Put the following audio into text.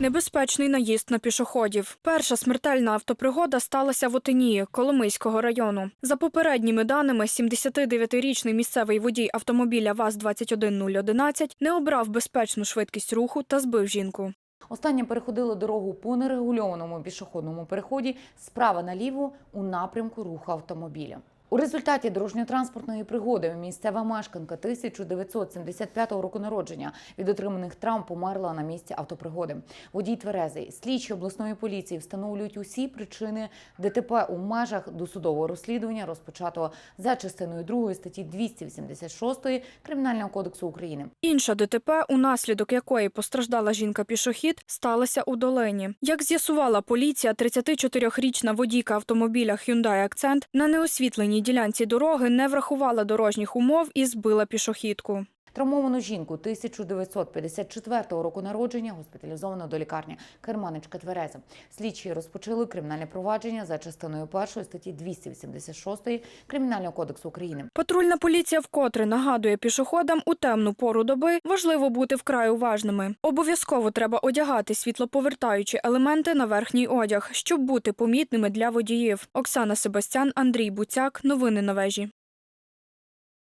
Небезпечний наїзд на пішоходів. Перша смертельна автопригода сталася в Отинії Коломийського району. За попередніми даними, 79-річний місцевий водій автомобіля ВАЗ-21011 не обрав безпечну швидкість руху та збив жінку. Останні переходили дорогу по нерегульованому пішохідному переході справа наліво у напрямку руху автомобіля. У результаті дорожньо-транспортної пригоди місцева мешканка 1975 року народження від отриманих травм померла на місці автопригоди. Водій тверезий. Слідчі обласної поліції встановлюють усі причини ДТП у межах досудового розслідування, розпочатого за частиною 2 статті 286 Кримінального кодексу України. Інша ДТП, унаслідок якої постраждала жінка-пішохід, сталася у долині. Як з'ясувала поліція, 34-річна водійка автомобіля Hyundai Accent на неосвітленій ділянці дороги не врахувала дорожніх умов і збила пішохідку. Травмовану жінку 1954 року народження госпіталізовано до лікарні Керманичка Твереза. Слідчі розпочали кримінальне провадження за частиною першої статті 286 Кримінального кодексу України. Патрульна поліція вкотре нагадує пішоходам у темну пору доби важливо бути вкрай уважними. Обов'язково треба одягати світлоповертаючі елементи на верхній одяг, щоб бути помітними для водіїв. Оксана Себастян, Андрій Буцяк. Новини на вежі.